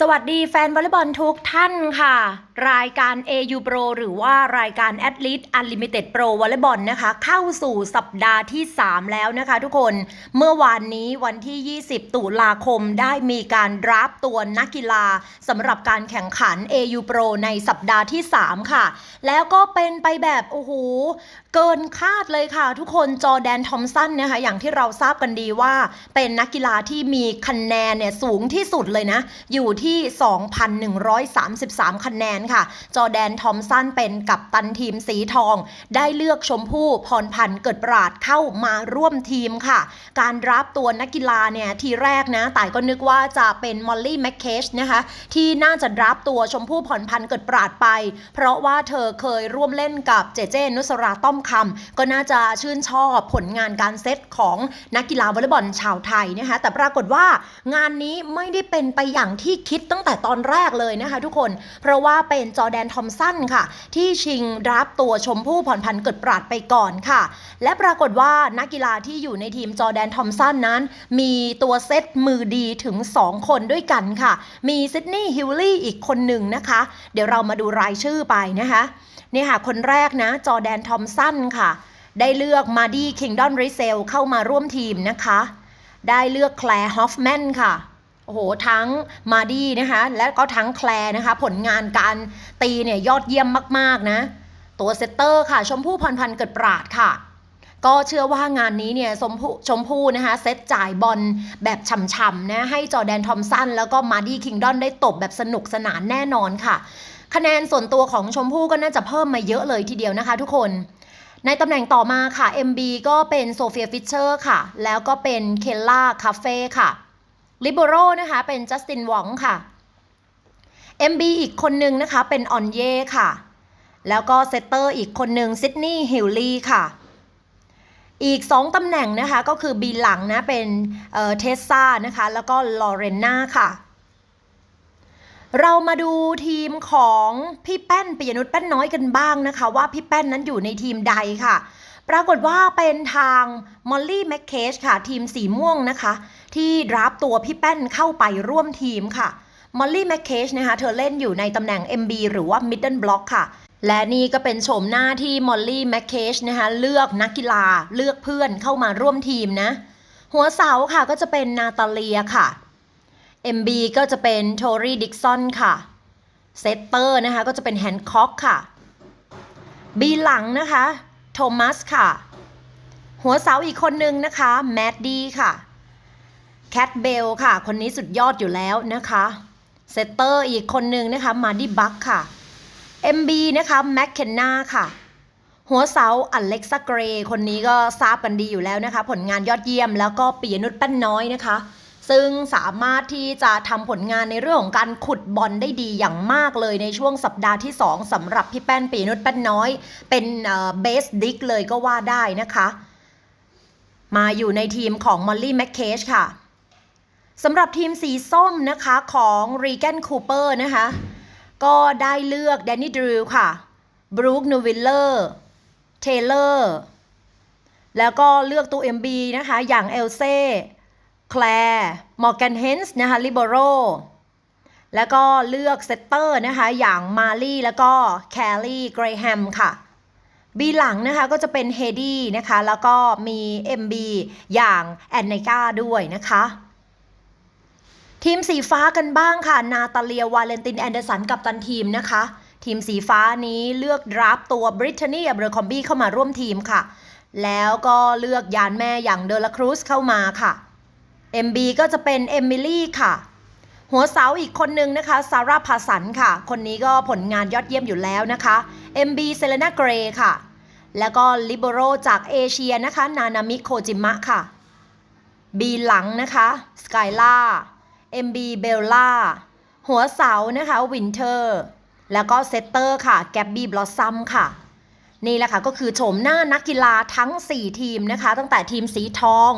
สวัสดีแฟนวอลเลย์บอลทุกท่านค่ะ รายการ AU Pro หรือว่ารายการ a t l e t e Unlimited Pro วอลเลย์บอลนะคะ เข้าสู่สัปดาห์ที่ 3 แล้วนะคะทุกคนเมื่อวานนี้วันที่ 20 ตุลาคมได้มีการรับตัวนักกีฬาสำหรับการแข่งขัน AU Pro ในสัปดาห์ที่ 3 ค่ะ แล้วก็เป็นไปแบบโอ้โหเกินคาดเลยค่ะ ทุกคนจอแดนทอมสันนะคะอย่างที่เราทราบกันดีว่าเป็นนักกีฬาที่มีคะแนนเนี่ยสูงที่สุดเลยนะอยู่ที่ 2,133 คะแนนค่ะ จอแดนทอมสันเป็นกัปตันทีมสีทอง ได้เลือกชมพู่พรพันธ์เกิดปราดเข้ามาร่วมทีมค่ะ การรับตัวนักกีฬาเนี่ยทีแรกนะต่ายก็นึกว่าจะเป็นมอลลี่แมคเคชนะคะที่น่าจะรับตัวชมพู่พรพันธ์เกิดปราดไป เพราะว่าเธอเคยร่วมเล่นกับเจเจนุสราต้อมคำก็น่าจะชื่นชอบผลงานการเซตของนักกีฬาวอลเลย์บอลชาวไทยนะคะแต่ปรากฏว่างานนี้ไม่ได้เป็นไปอย่างที่คิดคิดตั้งแต่ตอนแรกเลยนะคะทุกคน เพราะว่าเป็นจอแดนทอมสันค่ะ ที่ชิงรับตัวชมพู่พรพันธ์เกิดปราดไปก่อนค่ะ และปรากฏว่านักกีฬาที่อยู่ในทีมจอแดนทอมสันนั้น มีตัวเซตมือดีถึง 2 คนด้วยกันค่ะ มีซิดนีย์ฮิลลี่อีกคนหนึ่งนะคะ เดี๋ยวเรามาดูรายชื่อไปนะคะนี่ค่ะ คนแรกนะ จอแดนทอมสันค่ะ ได้เลือกมาดี้คิงดอนริเซลเข้ามาร่วมทีมนะคะ ได้เลือกแคลร์ฮอฟแมนค่ะ โอ้โหทั้งมาดี้นะคะ และก็ทั้งแคลนะคะ ผลงานการตีเนี่ยยอดเยี่ยมมากๆนะ ตัวเซตเตอร์ค่ะ ชมพู่พรพันธ์เกิดปราดค่ะ ก็เชื่อว่างานนี้เนี่ยชมพู่ชมพู่นะคะเซตจ่ายบอลแบบฉ่ำๆนะให้จอแดนทอมสันแล้วก็มาดี้คิงดอนได้ตบแบบสนุกสนานแน่นอนค่ะ คะแนนส่วนตัวของชมพู่ก็น่าจะเพิ่มมาเยอะเลยทีเดียวนะคะ ทุกคนในตำแหน่งต่อมาค่ะ MB ก็เป็นโซเฟียฟิชเชอร์ค่ะ แล้วก็เป็นเคลล่าคาเฟ่ค่ะ ลิเบโรนะคะ เป็นจัสตินหวองค่ะ MB อีกคนนึงนะคะ เป็นออนเย่ค่ะ แล้วก็เซตเตอร์อีกคนหนึ่งซิดนีย์ฮิลลี่ค่ะ อีก 2ตำแหน่งนะคะ ก็คือบีหลังนะ เป็นเทสซานะคะ แล้วก็ลอเรนนาค่ะ เรามาดูทีมของพี่แป้นปิยนุชแป้นน้อยกันบ้างนะคะ ว่าพี่แป้นนั้นอยู่ในทีมใดค่ะ ปรากฏว่าเป็นทางมอลลี่แมคเคชค่ะ ทีมสีม่วงนะคะ ที่รับตัวพี่แป้นเข้าไปร่วมทีมค่ะมอลลี่แมคเคชนะคะเธอเล่นอยู่ในตำแหน่ง MB หรือว่า Middle Block ค่ะ และนี่ก็เป็นโฉมหน้าที่มอลลี่แมคเคชนะคะเลือกนักกีฬาเลือกเพื่อนเข้ามาร่วมทีมนะ หัวเสาค่ะก็จะเป็นนาตาเลียค่ะ MB ก็จะเป็นโทรีดิกซอนค่ะเซตเตอร์นะคะก็จะเป็นแฮนด์ค็อกค่ะ B หลังนะคะ โทมัสค่ะ หัวเสาอีกคนนึงนะคะ แมดดี้ค่ะแคทเบลค่ะ คนนี้สุดยอดอยู่แล้วนะคะเซตเตอร์อีกคนนึงนะคะมาดี้บัคค่ะ MB นะคะแมคเคนนาค่ะ หัวเสาอเล็กซาเกรคนนี้ก็ทราบกันดีอยู่แล้วนะคะ ผลงานยอดเยี่ยมแล้วก็ปียนุชแป้นน้อยนะคะ ซึ่งสามารถที่จะทำผลงานในเรื่องของการขุดบอลได้ดีอย่างมากเลยในช่วงสัปดาห์ที่ 2สำหรับพี่แป้นปีนุชแป้นน้อย เป็นเบสดิกเลยก็ว่าได้นะคะ มาอยู่ในทีมของมอลลี่แมคเคชค่ะสำหรับทีมสีส้มนะคะของรีแกนคูเปอร์นะคะ ก็ได้เลือกแดนนี่ดรูค่ะบรูคนูวิลเลอร์เทเลอร์แล้วก็เลือกตัว MB นะคะ อย่างเอลเซ่ แคลร์มอร์แกนเฮนส์นะคะลิเบโรแล้วก็เลือกเซตเตอร์นะคะอย่างมารีแล้วก็แคลลี่เกรแฮมค่ะบีหลังนะคะก็จะเป็นเฮดี้นะคะแล้วก็มี MB อย่างแอนไนกาด้วยนะคะทีมสีฟ้ากันบ้างค่ะ นาตาเลียวาเลนตินแอนเดอร์สันกับตันทีมนะคะ ทีมสีฟ้านี้เลือกดรับตัวบริทนีอับเบอร์คอมบี้เข้ามาร่วมทีมค่ะ แล้วก็เลือกยานแม่อย่างเดลครูสเข้ามาค่ะ MB ก็จะเป็นเอมิลี่ค่ะหัวเสาอีกคนนึงนะคะซาร่าพาสันค่ะ คนนี้ก็ผลงานยอดเยี่ยมอยู่แล้วนะคะ MB เซเลนาเกรค่ะ แล้วก็ลิเบโรจากเอเชียนะคะ นานามิโคจิมะค่ะ B หลังนะคะสกายล่า MB เบลล่า หัวเสานะคะวินเทอร์ แล้วก็เซตเตอร์ค่ะแกบบี้บลอสซัมค่ะ นี่แหละค่ะก็คือโฉมหน้านักกีฬาทั้ง 4 ทีมนะคะ ตั้งแต่ทีมสีทอง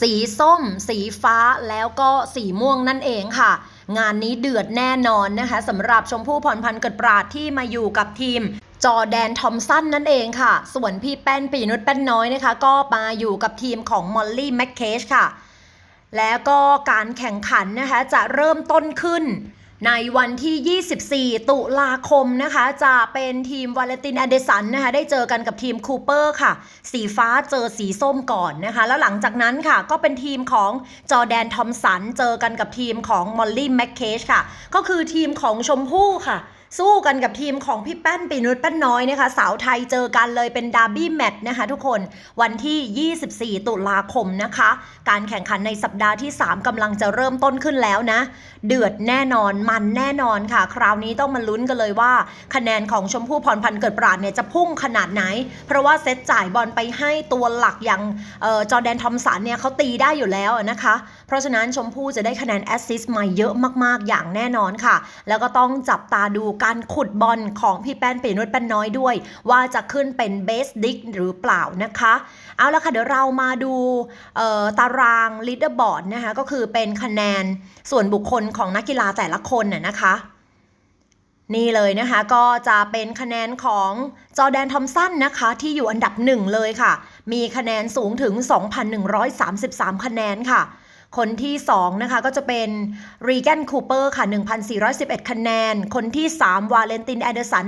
สีส้ม สีฟ้าแล้วก็สีม่วงนั่นเองค่ะ งานนี้เดือดแน่นอนนะคะสำหรับชมพู่พรพันธ์เกิดปราดที่มาอยู่กับทีมจอแดนทอมสันนั่นเองค่ะ ส่วนพี่แป้นปีนุชแป้นน้อยนะคะ ก็มาอยู่กับทีมของมอลลี่แมคเคชค่ะ แล้วก็การแข่งขันนะคะจะเริ่มต้นขึ้น ในวันที่ 24 ตุลาคมนะคะ จะเป็นทีมวาเลนตินแอนเดสันนะคะ ได้เจอกันกับทีมคูเปอร์ค่ะ สีฟ้าเจอสีส้มก่อนนะคะ แล้วหลังจากนั้นค่ะ ก็เป็นทีมของจอแดนทอมสัน เจอกันกับทีมของมอลลี่แมคเคชค่ะ ก็คือทีมของชมพู่ค่ะ สู้กันกับทีมของพี่แป้นปีนุชแป้นน้อยนะคะ สาวไทยเจอกันเลยเป็นดาร์บี้แมตช์นะคะทุกคนวันที่ 24 ตุลาคมนะคะ การแข่งขันในสัปดาห์ที่ 3กำลังจะเริ่มต้นขึ้นแล้วนะ เดือดแน่นอนมันแน่นอนค่ะ คราวนี้ต้องมาลุ้นกันเลยว่า คะแนนของชมพู่พรพันธ์เกิดปราดเนี่ยจะพุ่งขนาดไหน เพราะว่าเซตจ่ายบอลไปให้ตัวหลักอย่างออจอแดนทอมสันเนี่ยเขาตีได้อยู่แล้วนะคะ เพราะฉะนั้นชมพู่จะได้คะแนนแอสซิสต์มาเยอะมากๆ อย่างแน่นอนค่ะ แล้วก็ต้องจับตาดูการขุดบอลของพี่แป้นปีนุชแป้นน้อยด้วย ว่าจะขึ้นเป็นเบสดิกหรือเปล่านะคะ เอาละค่ะเดี๋ยวเรามาดูตารางลีดเดอร์บอร์ดนะคะก็คือเป็นคะแนนส่วนบุคคลของนักกีฬาแต่ละคนน่ะนะคะนี่เลยนะคะ ก็จะเป็นคะแนนของจอแดนทอมสันนะคะ ที่อยู่อันดับหนึ่งเลยค่ะ มีคะแนนสูงถึง 2,133 คะแนนค่ะ คนที่ 2 นะคะ ก็จะเป็นรีแกนคูเปอร์ค่ะ 1,411 คะแนน คนที่ 3 วาเลนตินแอเดอร์สัน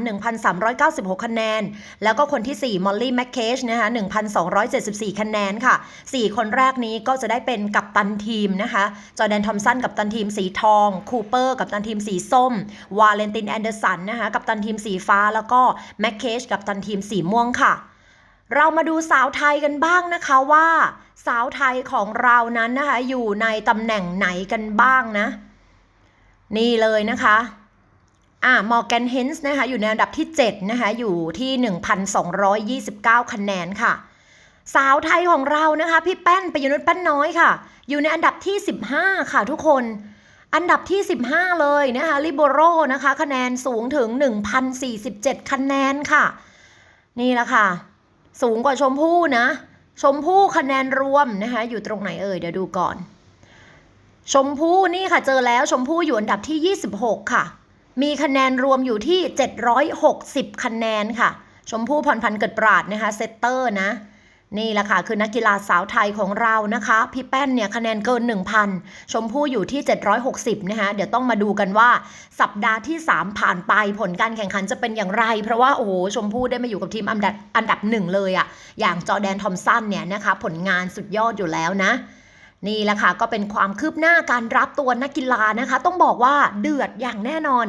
1,396 คะแนน แล้วก็คนที่ 4 มอลลี่แมคเคชนะคะ 1,274 คะแนนค่ะ 4 คนแรกนี้ก็จะได้เป็นกัปตันทีมนะคะ จอแดนทอมสันกัปตันทีมสีทอง คูเปอร์กัปตันทีมสีส้ม วาเลนตินแอนเดอร์สันนะคะ กัปตันทีมสีฟ้า แล้วก็แมคเคชกัปตันทีมสีม่วงค่ะ เรามาดูสาวไทยกันบ้างนะคะว่า สาวไทยของเรานั้นนะคะอยู่ในตำแหน่งไหนกันบ้างนะ นี่เลยนะคะอ่ามอร์แกนเฮนส์นะคะอยู่ในอันดับที่ 7 นะคะ อยู่ที่ 1,229 คะแนนค่ะ สาวไทยของเรานะคะ พี่แป้นปยนุชแป้นน้อยค่ะ อยู่ในอันดับที่ 15 ค่ะทุกคน อันดับที่ 15 เลยนะคะลิโบโรนะคะ คะแนนสูงถึง 1,047 คะแนนค่ะ นี่แหละค่ะ สูงกว่าชมพู่นะ ชมพู่คะแนนรวมนะคะ อยู่ตรงไหนเอ่ยเดี๋ยวดูก่อน ชมพู่นี่ค่ะเจอแล้วชมพู่อยู่อันดับที่ 26 ค่ะ มีคะแนนรวมอยู่ที่ 760 คะแนนค่ะ ชมพู่พรพันธ์เกิดปราดนะคะเซตเตอร์นะ นี่แหละค่ะ คือนักกีฬาสาวไทยของเรานะคะ พี่แป้นเนี่ยคะแนนเกิน 1,000 ชมพู่อยู่ที่ 760 นะคะเดี๋ยวต้องมาดูกันว่า สัปดาห์ที่ 3 ผ่านไปผลการแข่งขันจะเป็นอย่างไร เพราะว่า โอ้โห ชมพู่ได้มาอยู่กับทีมอันดับอันดับหนึ่งเลยอะอย่างจอแดนทอมสันเนี่ยนะคะ ผลงานสุดยอดอยู่แล้วนะ นี่แหละค่ะก็เป็นความคืบหน้าการรับตัวนักกีฬานะคะ ต้องบอกว่าเดือดอย่างแน่นอน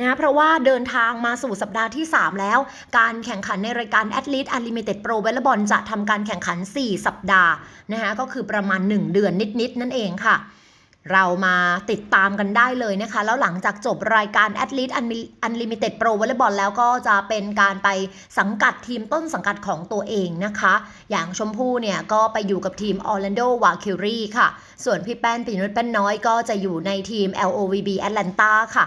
นะเพราะว่าเดินทางมาสู่สัปดาห์ที่ 3 แล้ว การแข่งขันในรายการ a t l e t e Unlimited Pro v o l l e y b a l l จะทำการแข่งขัน 4 สัปดาห์นะคะก็คือประมาณ 1 เดือนนิด ๆ นั่นเองค่ะ เรามาติดตามกันได้เลยนะคะ แล้วหลังจากจบรายการ a t l e t e Unlimited Pro Volleyball แล้วก็จะเป็นการไปสังกัดทีมต้นสังกัดของตัวเองนะคะ อย่างชมพู่เนี่ยก็ไปอยู่กับทีม Orlando Valkyrie ค่ะ ส่วนพี่แป้นปีนุชแป้นน้อยก็จะอยู่ในทีม LOVB Atlanta ค่ะ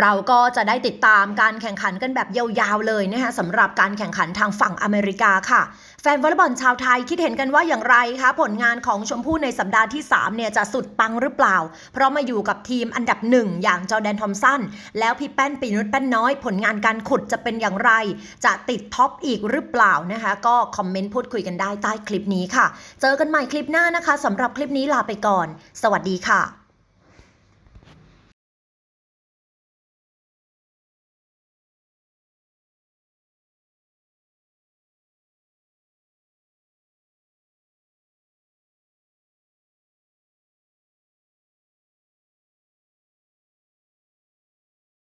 เราก็จะได้ติดตามการแข่งขันกันแบบยาวๆเลยนะคะสำหรับการแข่งขันทางฝั่งอเมริกาค่ะ แฟนวอลเลย์บอลชาวไทยคิดเห็นกันว่าอย่างไรคะ ผลงานของชมพู่ในสัปดาห์ที่ 3 เนี่ยจะสุดปังหรือเปล่า เพราะมาอยู่กับทีมอันดับหนึ่งอย่างจอแดนทอมสันแล้วพี่แป้นปีนุชแป้นน้อย ผลงานการขุดจะเป็นอย่างไร จะติดท็อปอีกหรือเปล่านะคะ ก็คอมเมนต์พูดคุยกันได้ใต้คลิปนี้ค่ะ เจอกันใหม่คลิปหน้านะคะสำหรับคลิปนี้ลาไปก่อน สวัสดีค่ะ